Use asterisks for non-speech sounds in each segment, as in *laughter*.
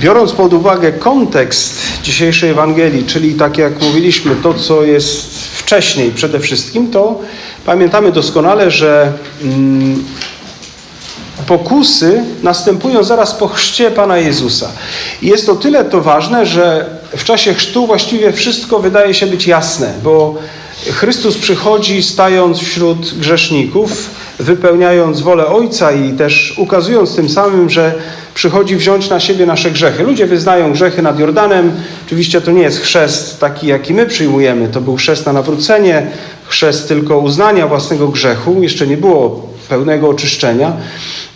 Biorąc pod uwagę kontekst dzisiejszej Ewangelii, czyli tak jak mówiliśmy, to co jest wcześniej przede wszystkim, to pamiętamy doskonale, że mm, pokusy następują zaraz po chrzcie Pana Jezusa. I jest to tyle to ważne, że w czasie chrztu właściwie wszystko wydaje się być jasne, bo Chrystus przychodzi stając wśród grzeszników, wypełniając wolę Ojca i też ukazując tym samym, że przychodzi wziąć na siebie nasze grzechy. Ludzie wyznają grzechy nad Jordanem. Oczywiście to nie jest chrzest taki, jaki my przyjmujemy. To był chrzest na nawrócenie, chrzest tylko uznania własnego grzechu. Jeszcze nie było pełnego oczyszczenia.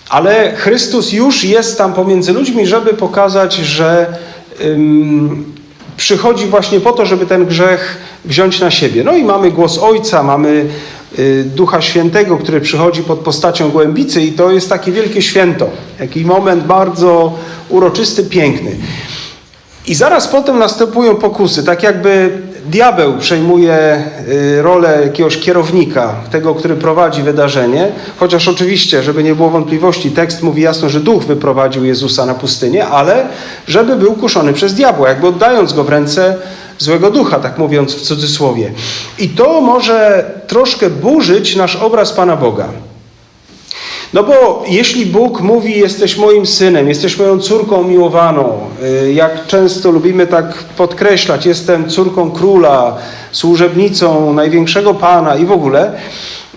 Ale Chrystus już jest tam pomiędzy ludźmi, żeby pokazać, że ym, przychodzi właśnie po to, żeby ten grzech wziąć na siebie. No i mamy głos Ojca, mamy Ducha Świętego, który przychodzi pod postacią głębicy i to jest takie wielkie święto. Taki moment bardzo uroczysty, piękny. I zaraz potem następują pokusy, tak jakby diabeł przejmuje y, rolę jakiegoś kierownika, tego, który prowadzi wydarzenie, chociaż oczywiście, żeby nie było wątpliwości, tekst mówi jasno, że duch wyprowadził Jezusa na pustynię, ale żeby był kuszony przez diabła, jakby oddając go w ręce złego ducha, tak mówiąc w cudzysłowie. I to może troszkę burzyć nasz obraz Pana Boga. No bo jeśli Bóg mówi, jesteś moim synem, jesteś moją córką miłowaną, y, jak często lubimy tak podkreślać, jestem córką króla, służebnicą największego Pana i w ogóle,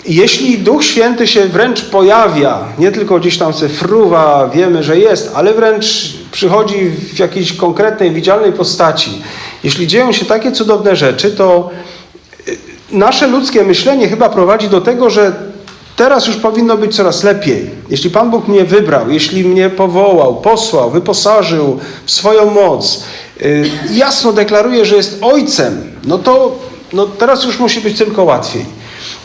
jeśli Duch Święty się wręcz pojawia, nie tylko gdzieś tam se fruwa, wiemy, że jest, ale wręcz przychodzi w jakiejś konkretnej, widzialnej postaci, jeśli dzieją się takie cudowne rzeczy, to y, nasze ludzkie myślenie chyba prowadzi do tego, że Teraz już powinno być coraz lepiej. Jeśli Pan Bóg mnie wybrał, jeśli mnie powołał, posłał, wyposażył w swoją moc, yy, jasno deklaruje, że jest Ojcem, no to no teraz już musi być tylko łatwiej.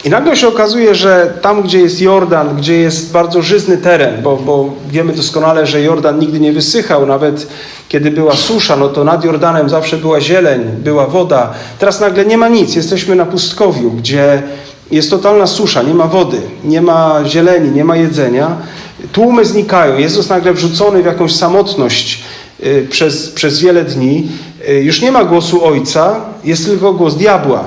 I nagle się okazuje, że tam, gdzie jest Jordan, gdzie jest bardzo żyzny teren, bo, bo wiemy doskonale, że Jordan nigdy nie wysychał, nawet kiedy była susza, no to nad Jordanem zawsze była zieleń, była woda. Teraz nagle nie ma nic, jesteśmy na pustkowiu, gdzie jest totalna susza, nie ma wody, nie ma zieleni, nie ma jedzenia. Tłumy znikają. Jezus nagle wrzucony w jakąś samotność y, przez, przez wiele dni. Y, już nie ma głosu Ojca, jest tylko głos diabła.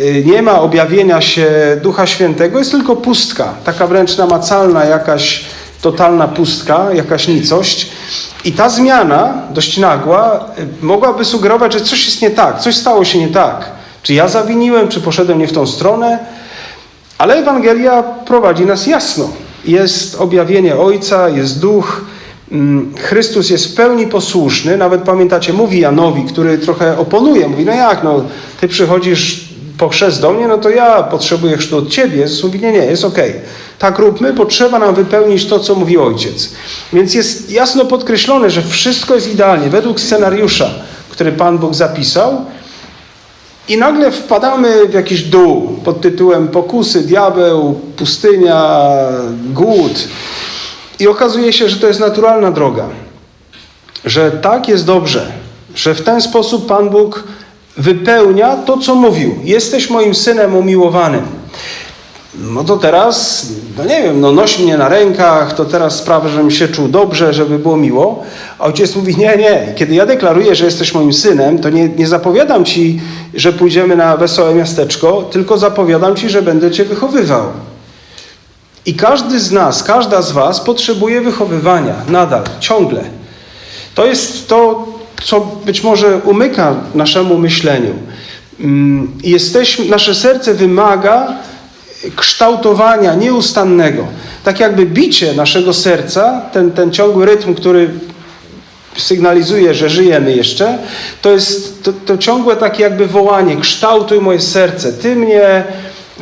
Y, nie ma objawienia się Ducha Świętego, jest tylko pustka, taka wręcz namacalna, jakaś totalna pustka, jakaś nicość. I ta zmiana, dość nagła, mogłaby sugerować, że coś jest nie tak, coś stało się nie tak. Czy ja zawiniłem, czy poszedłem nie w tą stronę? Ale Ewangelia prowadzi nas jasno. Jest objawienie Ojca, jest Duch, Chrystus jest w pełni posłuszny. Nawet pamiętacie, mówi Janowi, który trochę oponuje. Mówi, no jak, no ty przychodzisz po chrzest do mnie, no to ja potrzebuję chrztu od ciebie. Jezus mówi, nie, nie, jest okej. Okay. Tak róbmy, potrzeba nam wypełnić to, co mówi Ojciec. Więc jest jasno podkreślone, że wszystko jest idealnie, według scenariusza, który Pan Bóg zapisał. I nagle wpadamy w jakiś dół pod tytułem pokusy, diabeł, pustynia, głód. I okazuje się, że to jest naturalna droga. Że tak jest dobrze, że w ten sposób Pan Bóg wypełnia to, co mówił. Jesteś moim synem umiłowanym. No to teraz, no nie wiem, no noś mnie na rękach, to teraz sprawę, żebym się czuł dobrze, żeby było miło. A ojciec mówi, nie, nie, kiedy ja deklaruję, że jesteś moim synem, to nie, nie zapowiadam ci, że pójdziemy na wesołe miasteczko, tylko zapowiadam ci, że będę cię wychowywał. I każdy z nas, każda z was potrzebuje wychowywania, nadal, ciągle. To jest to, co być może umyka naszemu myśleniu. Jesteśmy, nasze serce wymaga kształtowania nieustannego. Tak jakby bicie naszego serca, ten, ten ciągły rytm, który sygnalizuje, że żyjemy jeszcze, to jest to, to ciągłe takie jakby wołanie, kształtuj moje serce, Ty mnie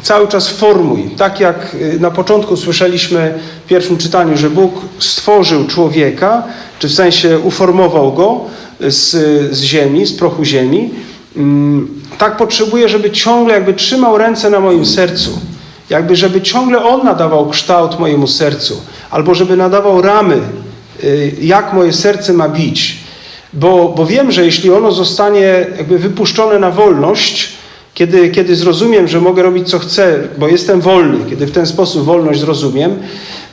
cały czas formuj. Tak jak na początku słyszeliśmy w pierwszym czytaniu, że Bóg stworzył człowieka, czy w sensie uformował go z, z ziemi, z prochu ziemi, tak potrzebuję, żeby ciągle jakby trzymał ręce na moim sercu. Jakby, żeby ciągle On nadawał kształt mojemu sercu, albo żeby nadawał ramy, jak moje serce ma bić. Bo, bo wiem, że jeśli ono zostanie jakby wypuszczone na wolność, kiedy, kiedy zrozumiem, że mogę robić co chcę, bo jestem wolny, kiedy w ten sposób wolność zrozumiem,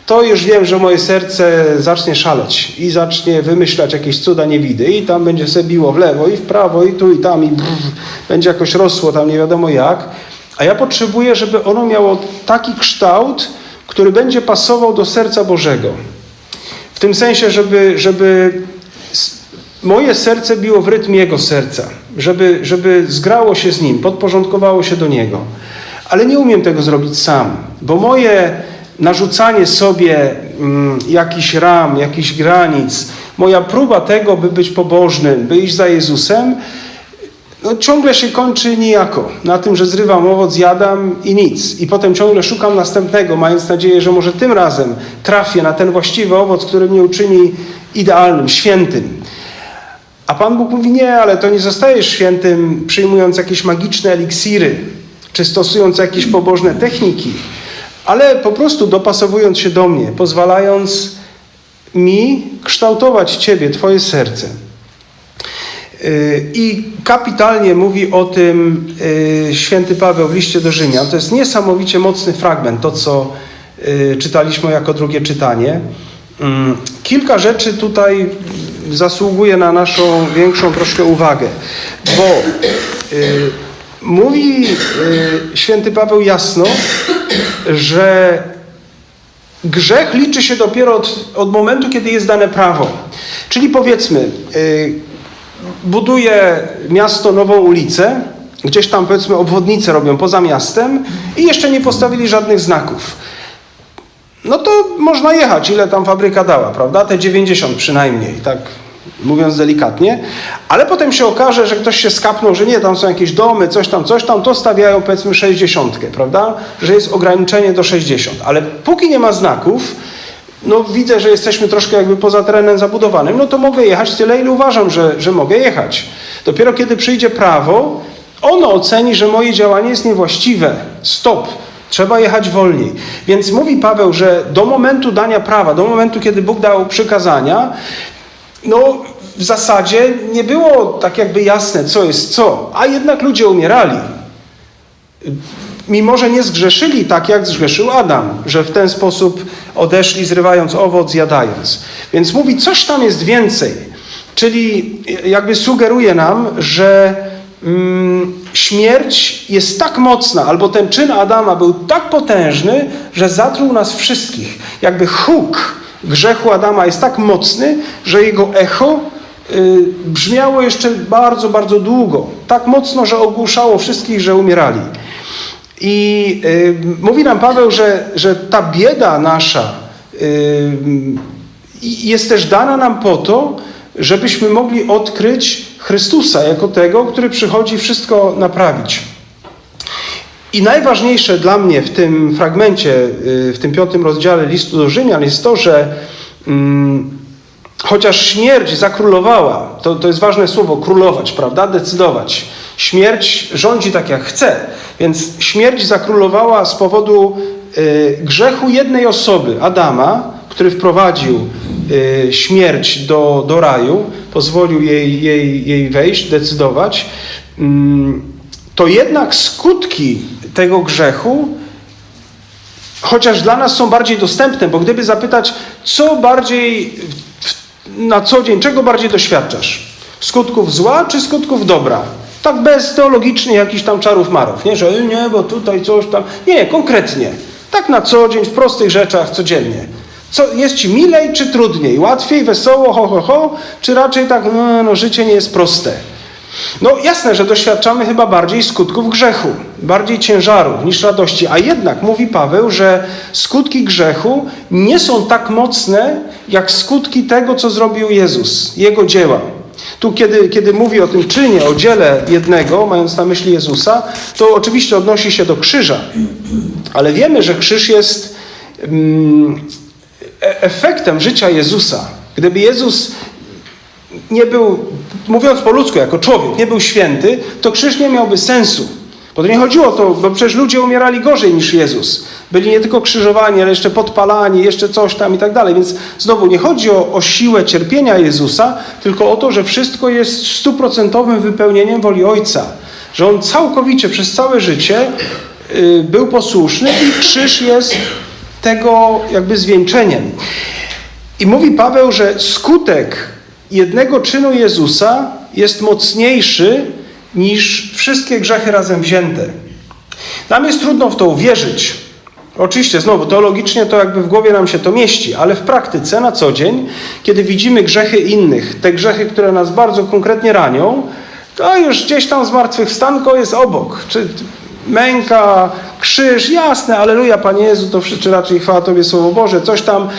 to już wiem, że moje serce zacznie szaleć i zacznie wymyślać jakieś cuda niewidy i tam będzie sobie biło w lewo i w prawo i tu i tam i brrr, będzie jakoś rosło tam nie wiadomo jak. A ja potrzebuję, żeby ono miało taki kształt, który będzie pasował do serca Bożego. W tym sensie, żeby, żeby moje serce biło w rytm Jego serca, żeby, żeby zgrało się z Nim, podporządkowało się do Niego. Ale nie umiem tego zrobić sam, bo moje narzucanie sobie mm, jakichś ram, jakichś granic, moja próba tego, by być pobożnym, by iść za Jezusem, no, ciągle się kończy nijako. Na tym, że zrywam owoc, zjadam i nic. I potem ciągle szukam następnego, mając nadzieję, że może tym razem trafię na ten właściwy owoc, który mnie uczyni idealnym, świętym. A Pan Bóg mówi: Nie, ale to nie zostajesz świętym, przyjmując jakieś magiczne eliksiry, czy stosując jakieś pobożne techniki, ale po prostu dopasowując się do mnie, pozwalając mi kształtować Ciebie, Twoje serce. I kapitalnie mówi o tym y, święty Paweł w liście do Rzymian. To jest niesamowicie mocny fragment, to co y, czytaliśmy jako drugie czytanie. Mm, kilka rzeczy tutaj zasługuje na naszą większą troszkę uwagę, bo y, mówi święty Paweł jasno, że grzech liczy się dopiero od, od momentu, kiedy jest dane prawo. Czyli powiedzmy, buduje miasto nową ulicę, gdzieś tam powiedzmy obwodnicę robią poza miastem i jeszcze nie postawili żadnych znaków. No to można jechać, ile tam fabryka dała, prawda? Te 90 przynajmniej, tak mówiąc delikatnie, ale potem się okaże, że ktoś się skapnął, że nie, tam są jakieś domy, coś tam, coś tam, to stawiają powiedzmy 60, prawda? Że jest ograniczenie do 60, ale póki nie ma znaków, no widzę, że jesteśmy troszkę jakby poza terenem zabudowanym, no to mogę jechać tyle, ile uważam, że, że mogę jechać. Dopiero kiedy przyjdzie prawo, ono oceni, że moje działanie jest niewłaściwe. Stop. Trzeba jechać wolniej. Więc mówi Paweł, że do momentu dania prawa, do momentu, kiedy Bóg dał przykazania, no w zasadzie nie było tak jakby jasne, co jest co, a jednak ludzie umierali mimo że nie zgrzeszyli tak, jak zgrzeszył Adam, że w ten sposób odeszli, zrywając owoc, jadając. Więc mówi, coś tam jest więcej. Czyli jakby sugeruje nam, że mm, śmierć jest tak mocna, albo ten czyn Adama był tak potężny, że zatruł nas wszystkich. Jakby huk grzechu Adama jest tak mocny, że jego echo y, brzmiało jeszcze bardzo, bardzo długo. Tak mocno, że ogłuszało wszystkich, że umierali. I y, mówi nam Paweł, że, że ta bieda nasza y, jest też dana nam po to, żebyśmy mogli odkryć Chrystusa jako tego, który przychodzi wszystko naprawić. I najważniejsze dla mnie w tym fragmencie, y, w tym piątym rozdziale listu do Rzymian jest to, że mm, chociaż śmierć zakrólowała, to, to jest ważne słowo, królować, prawda, decydować. Śmierć rządzi tak jak chce, więc śmierć zakrólowała z powodu y, grzechu jednej osoby, Adama, który wprowadził y, śmierć do, do raju, pozwolił jej, jej, jej wejść, decydować. Mm, to jednak skutki tego grzechu, chociaż dla nas są bardziej dostępne, bo gdyby zapytać, co bardziej na co dzień, czego bardziej doświadczasz? Skutków zła czy skutków dobra? Tak bez teologicznych jakichś tam czarów marów, nie? Że nie, bo tutaj coś tam. Nie, konkretnie. Tak na co dzień, w prostych rzeczach, codziennie. Co, jest ci milej czy trudniej? Łatwiej, wesoło, ho, ho, ho? Czy raczej tak, no, no życie nie jest proste? No jasne, że doświadczamy chyba bardziej skutków grzechu, bardziej ciężaru niż radości, a jednak mówi Paweł, że skutki grzechu nie są tak mocne jak skutki tego, co zrobił Jezus, Jego dzieła. Tu, kiedy, kiedy mówi o tym czynie, o dziele jednego, mając na myśli Jezusa, to oczywiście odnosi się do krzyża. Ale wiemy, że krzyż jest mm, e, efektem życia Jezusa. Gdyby Jezus nie był, mówiąc po ludzku, jako człowiek, nie był święty, to krzyż nie miałby sensu. Bo to nie chodziło o to, bo przecież ludzie umierali gorzej niż Jezus. Byli nie tylko krzyżowani, ale jeszcze podpalani, jeszcze coś tam i tak dalej. Więc znowu nie chodzi o, o siłę cierpienia Jezusa, tylko o to, że wszystko jest stuprocentowym wypełnieniem woli Ojca. Że On całkowicie przez całe życie y, był posłuszny i krzyż jest tego jakby zwieńczeniem. I mówi Paweł, że skutek jednego czynu Jezusa jest mocniejszy niż wszystkie grzechy razem wzięte. Nam jest trudno w to uwierzyć. Oczywiście, znowu, teologicznie to jakby w głowie nam się to mieści, ale w praktyce na co dzień, kiedy widzimy grzechy innych, te grzechy, które nas bardzo konkretnie ranią, to już gdzieś tam zmartwychwstanko jest obok. Czy męka, krzyż, jasne, aleluja, Panie Jezu, to czy raczej chwała Tobie Słowo Boże, coś tam.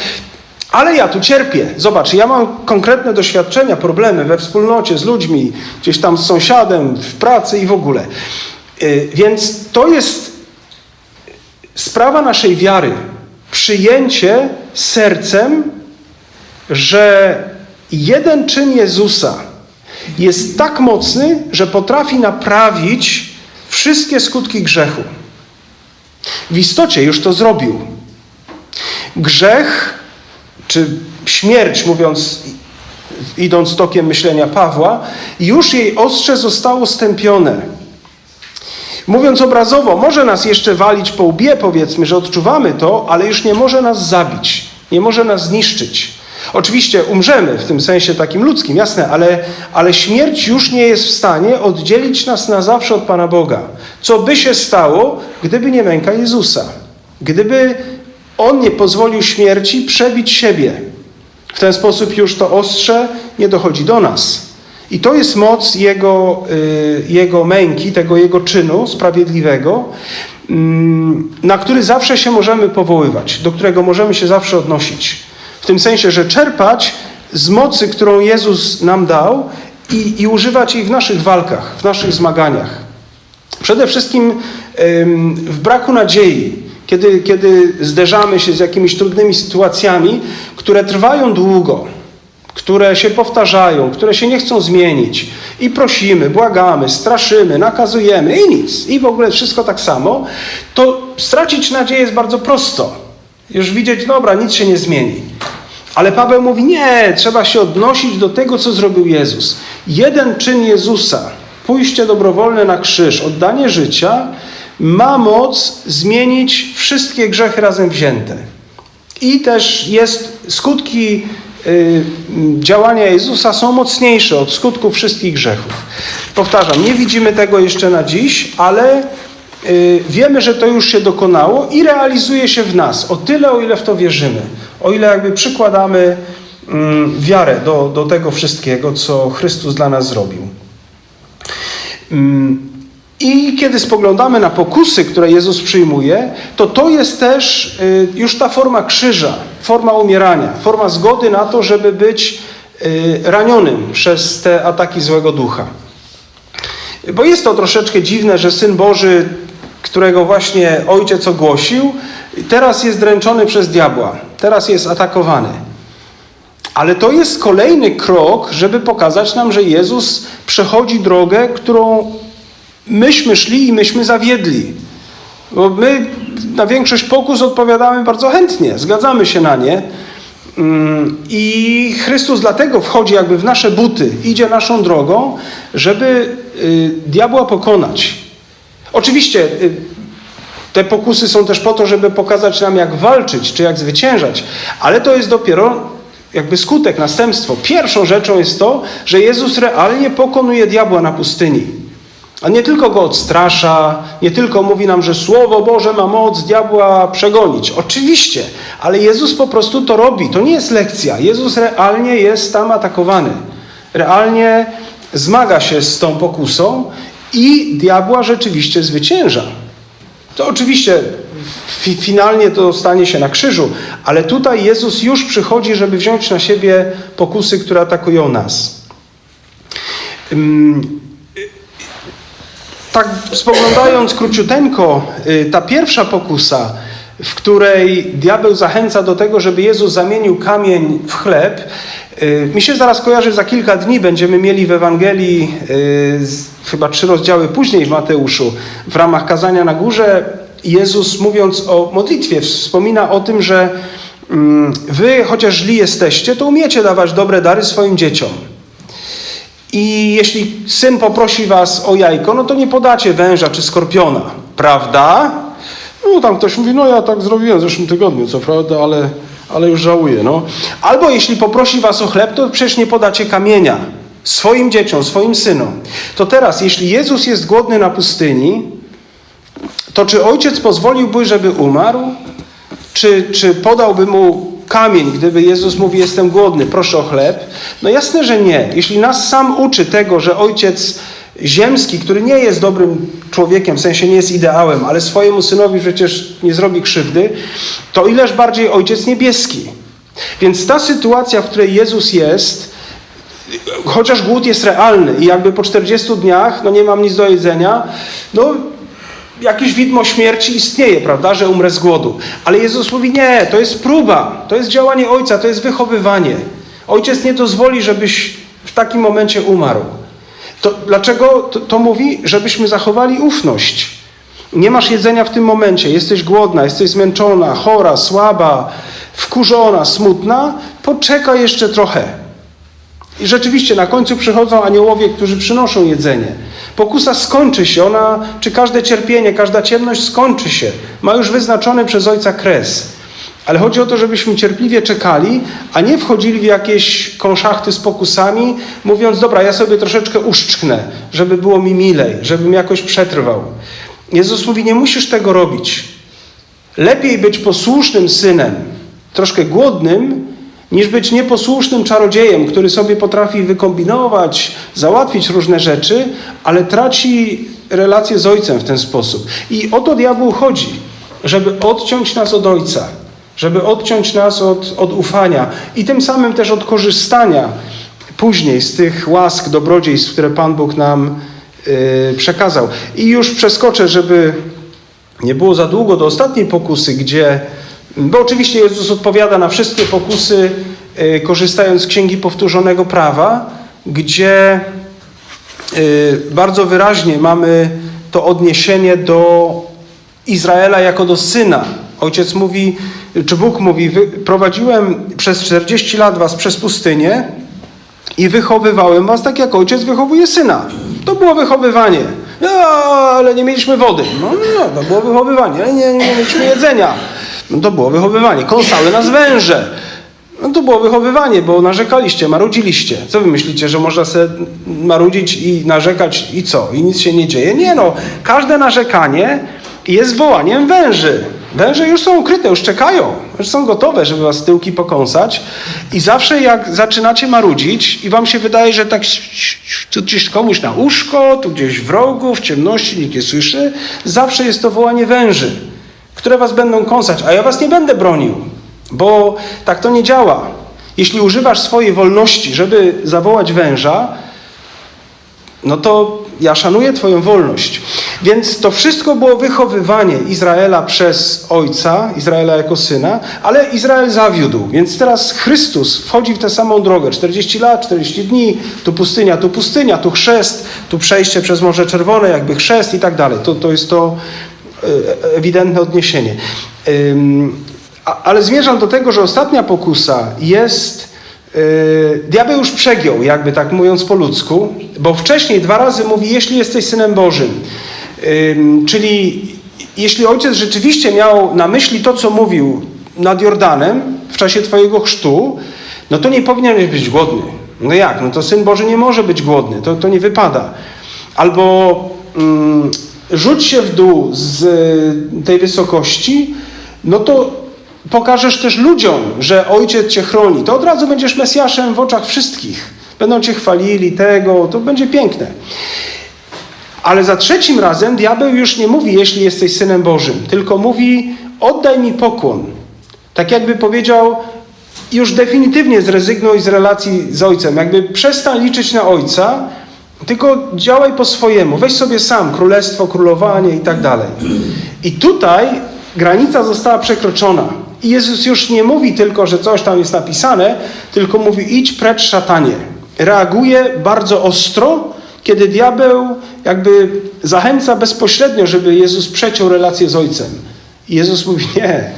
Ale ja tu cierpię. Zobacz, ja mam konkretne doświadczenia, problemy we wspólnocie z ludźmi, gdzieś tam z sąsiadem, w pracy i w ogóle. Yy, Więc to jest sprawa naszej wiary. Przyjęcie sercem, że jeden czyn Jezusa jest tak mocny, że potrafi naprawić wszystkie skutki grzechu. W istocie już to zrobił. Grzech, czy śmierć, mówiąc, idąc tokiem myślenia Pawła, już jej ostrze zostało stępione. Mówiąc obrazowo, może nas jeszcze walić po łbie, powiedzmy, że odczuwamy to, ale już nie może nas zabić, nie może nas zniszczyć. Oczywiście umrzemy w tym sensie takim ludzkim, jasne, ale, ale śmierć już nie jest w stanie oddzielić nas na zawsze od Pana Boga. Co by się stało, gdyby nie męka Jezusa? Gdyby On nie pozwolił śmierci przebić siebie. W ten sposób już to ostrze nie dochodzi do nas. I to jest moc Jego, y, jego męki, tego Jego czynu sprawiedliwego, mm, na który zawsze się możemy powoływać, do którego możemy się zawsze odnosić. W tym sensie, że czerpać z mocy, którą Jezus nam dał i, i używać jej w naszych walkach, w naszych zmaganiach. Przede wszystkim w braku nadziei, kiedy, kiedy zderzamy się z jakimiś trudnymi sytuacjami, które trwają długo, które się powtarzają, które się nie chcą zmienić i prosimy, błagamy, straszymy, nakazujemy i nic, i w ogóle wszystko tak samo, to stracić nadzieję jest bardzo prosto. Już widzieć, dobra, nic się nie zmieni. Ale Paweł mówi, nie, trzeba się odnosić do tego, co zrobił Jezus. Jeden czyn Jezusa, pójście dobrowolne na krzyż, oddanie życia, ma moc zmienić wszystkie grzechy razem wzięte. I też jest skutki y, działania Jezusa są mocniejsze od skutków wszystkich grzechów. Powtarzam, nie widzimy tego jeszcze na dziś, ale y, wiemy, że to już się dokonało i realizuje się w nas. O tyle, o ile w to wierzymy. O ile jakby przykładamy mm, wiarę do, do tego wszystkiego, co Chrystus dla nas zrobił. Mm, I kiedy spoglądamy na pokusy, które Jezus przyjmuje, to to jest też y, już ta forma krzyża, forma umierania, forma zgody na to, żeby być y, ranionym przez te ataki złego ducha. Bo jest to troszeczkę dziwne, że Syn Boży, którego właśnie Ojciec ogłosił, teraz jest dręczony przez diabła, teraz jest atakowany. Ale to jest kolejny krok, żeby pokazać nam, że Jezus przechodzi drogę, którą myśmy szli i myśmy zawiedli. Bo my na większość pokus odpowiadamy bardzo chętnie, zgadzamy się na nie. Mm, I Chrystus dlatego wchodzi jakby w nasze buty, idzie naszą drogą, żeby y, diabła pokonać. Oczywiście y, te pokusy są też po to, żeby pokazać nam, jak walczyć, czy jak zwyciężać, ale to jest dopiero jakby skutek, następstwo. Pierwszą rzeczą jest to, że Jezus realnie pokonuje diabła na pustyni. A nie tylko go odstrasza, nie tylko mówi nam, że Słowo Boże ma moc diabła przegonić. Oczywiście, ale Jezus po prostu to robi. To nie jest lekcja. Jezus realnie jest tam atakowany. Realnie zmaga się z tą pokusą i diabła rzeczywiście zwycięża. To oczywiście fi finalnie to stanie się na krzyżu, ale tutaj Jezus już przychodzi, żeby wziąć na siebie pokusy, które atakują nas. Tak spoglądając króciuteńko, y, ta pierwsza pokusa, w której diabeł zachęca do tego, żeby Jezus zamienił kamień w chleb, y, mi się zaraz kojarzy, za kilka dni będziemy mieli w Ewangelii, y, chyba trzy rozdziały później w Mateuszu, w ramach kazania na górze, Jezus mówiąc o modlitwie wspomina o tym, że mm, wy chociaż źli jesteście, to umiecie dawać dobre dary swoim dzieciom. I jeśli syn poprosi was o jajko, no to nie podacie węża czy skorpiona, prawda? No tam ktoś mówi, no ja tak zrobiłem w zeszłym tygodniu, co prawda, ale, ale już żałuję. No. Albo jeśli poprosi was o chleb, to przecież nie podacie kamienia swoim dzieciom, swoim synom. To teraz, jeśli Jezus jest głodny na pustyni, to czy ojciec pozwoliłby, żeby umarł? Czy, czy podałby mu kamień, gdyby Jezus mówi: Jestem głodny, proszę o chleb? No jasne, że nie. Jeśli nas sam uczy tego, że ojciec ziemski, który nie jest dobrym człowiekiem, w sensie nie jest ideałem, ale swojemu synowi przecież nie zrobi krzywdy, to ileż bardziej ojciec niebieski. Więc ta sytuacja, w której Jezus jest, chociaż głód jest realny i jakby po 40 dniach, no nie mam nic do jedzenia, no jakieś widmo śmierci istnieje, prawda, że umrę z głodu. Ale Jezus mówi, nie, to jest próba, to jest działanie Ojca, to jest wychowywanie. Ojciec nie dozwoli, żebyś w takim momencie umarł. To dlaczego to, to mówi? Żebyśmy zachowali ufność. Nie masz jedzenia w tym momencie, jesteś głodna, jesteś zmęczona, chora, słaba, wkurzona, smutna, poczekaj jeszcze trochę. I rzeczywiście na końcu przychodzą aniołowie, którzy przynoszą jedzenie. Pokusa skończy się, ona, czy każde cierpienie, każda ciemność skończy się. Ma już wyznaczony przez Ojca kres. Ale chodzi o to, żebyśmy cierpliwie czekali, a nie wchodzili w jakieś konszachty z pokusami, mówiąc, dobra, ja sobie troszeczkę uszczknę, żeby było mi milej, żebym jakoś przetrwał. Jezus mówi, nie musisz tego robić. Lepiej być posłusznym synem, troszkę głodnym, niż być nieposłusznym czarodziejem, który sobie potrafi wykombinować, załatwić różne rzeczy, ale traci relację z Ojcem w ten sposób. I o to diabłu chodzi, żeby odciąć nas od Ojca, żeby odciąć nas od, od ufania i tym samym też od korzystania później z tych łask, dobrodziejstw, które Pan Bóg nam yy, przekazał. I już przeskoczę, żeby nie było za długo do ostatniej pokusy, gdzie bo oczywiście Jezus odpowiada na wszystkie pokusy, y, korzystając z Księgi Powtórzonego Prawa, gdzie y, bardzo wyraźnie mamy to odniesienie do Izraela jako do syna. Ojciec mówi, czy Bóg mówi, prowadziłem przez 40 lat was przez pustynię i wychowywałem was tak, jak ojciec wychowuje syna. To było wychowywanie. No, ale nie mieliśmy wody. No, no to było wychowywanie, nie, nie mieliśmy jedzenia. No to było wychowywanie. Kąsały nas węże. No to było wychowywanie, bo narzekaliście, marudziliście. Co wy myślicie, że można sobie marudzić i narzekać i co? I nic się nie dzieje? Nie no, każde narzekanie jest wołaniem węży. Węże już są ukryte, już czekają, już są gotowe, żeby was tyłki pokąsać. I zawsze jak zaczynacie marudzić i wam się wydaje, że tak tu gdzieś komuś na uszko, tu gdzieś w rogu, w ciemności nikt nie słyszy, zawsze jest to wołanie węży które was będą kąsać, a ja was nie będę bronił, bo tak to nie działa. Jeśli używasz swojej wolności, żeby zawołać węża, no to ja szanuję Twoją wolność. Więc to wszystko było wychowywanie Izraela przez ojca, Izraela jako syna, ale Izrael zawiódł. Więc teraz Chrystus wchodzi w tę samą drogę. 40 lat, 40 dni, tu pustynia, tu pustynia, tu chrzest, tu przejście przez Morze Czerwone, jakby chrzest i tak dalej. To, to jest to ewidentne odniesienie. Ale zmierzam do tego, że ostatnia pokusa jest. E, diabeł już przegiął, jakby tak mówiąc po ludzku, bo wcześniej dwa razy mówi: Jeśli jesteś synem Bożym. Czyli jeśli ojciec rzeczywiście miał na myśli to, co mówił nad Jordanem w czasie Twojego chrztu, no to nie powinieneś być głodny. No jak? No to syn Boży nie może być głodny, to, to nie wypada. Albo mm, rzuć się w dół z e, tej wysokości, no to pokażesz też ludziom, że Ojciec Cię chroni. To od razu będziesz Mesjaszem w oczach wszystkich. Będą Cię chwalili, tego, to będzie piękne. Ale za trzecim razem diabeł już nie mówi, jeśli jesteś Synem Bożym, tylko mówi, oddaj mi pokłon. Tak jakby powiedział, już definitywnie zrezygnuj z relacji z Ojcem. Jakby przestań liczyć na Ojca, tylko działaj po swojemu. Weź sobie sam królestwo, królowanie i tak dalej. I tutaj granica została przekroczona. I Jezus już nie mówi tylko, że coś tam jest napisane, tylko mówi idź precz szatanie. Reaguje bardzo ostro, kiedy diabeł jakby zachęca bezpośrednio, żeby Jezus przeciął relację z Ojcem. I Jezus mówi *laughs* nie,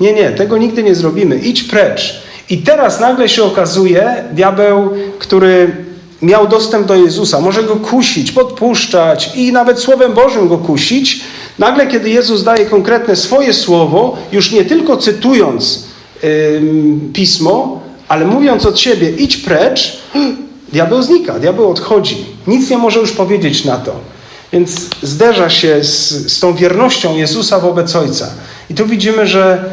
nie, nie, tego nigdy nie zrobimy. Idź precz. I teraz nagle się okazuje, diabeł, który miał dostęp do Jezusa, może go kusić, podpuszczać i nawet Słowem Bożym go kusić, nagle kiedy Jezus daje konkretne swoje słowo, już nie tylko cytując ym, pismo, ale mówiąc od siebie, idź precz, *gasps* diabeł znika, diabeł odchodzi. Nic nie może już powiedzieć na to. Więc zderza się z, z tą wiernością Jezusa wobec Ojca. I tu widzimy, że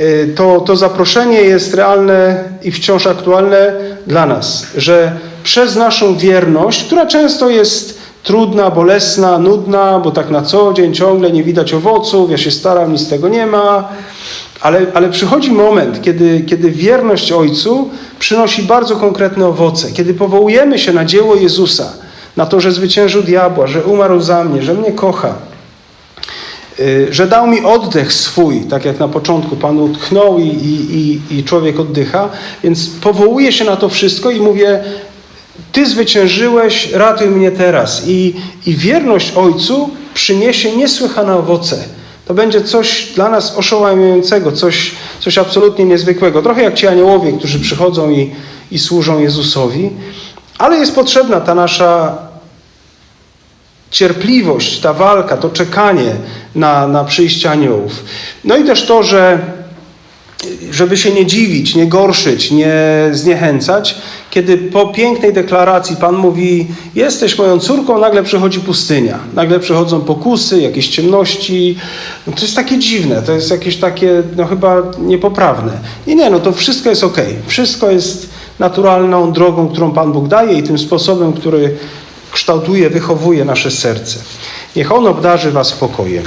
y, to, to zaproszenie jest realne i wciąż aktualne dla nas, że przez naszą wierność, która często jest trudna, bolesna, nudna, bo tak na co dzień ciągle nie widać owoców, ja się staram, nic z tego nie ma, ale, ale przychodzi moment, kiedy, kiedy wierność Ojcu przynosi bardzo konkretne owoce, kiedy powołujemy się na dzieło Jezusa, na to, że zwyciężył diabła, że umarł za mnie, że mnie kocha, y, że dał mi oddech swój, tak jak na początku Pan utchnął i, i, i, i człowiek oddycha, więc powołuję się na to wszystko i mówię, Ty zwyciężyłeś, ratuj mnie teraz. I, I wierność Ojcu przyniesie niesłychane owoce. To będzie coś dla nas oszałamiającego, coś, coś absolutnie niezwykłego. Trochę jak ci aniołowie, którzy przychodzą i, i służą Jezusowi. Ale jest potrzebna ta nasza cierpliwość, ta walka, to czekanie na, na przyjście aniołów. No i też to, że żeby się nie dziwić, nie gorszyć, nie zniechęcać, kiedy po pięknej deklaracji Pan mówi: Jesteś moją córką, nagle przychodzi pustynia, nagle przychodzą pokusy, jakieś ciemności. No to jest takie dziwne, to jest jakieś takie, no chyba niepoprawne. I nie, no to wszystko jest ok. Wszystko jest naturalną drogą, którą Pan Bóg daje i tym sposobem, który kształtuje, wychowuje nasze serce. Niech On obdarzy Was spokojem.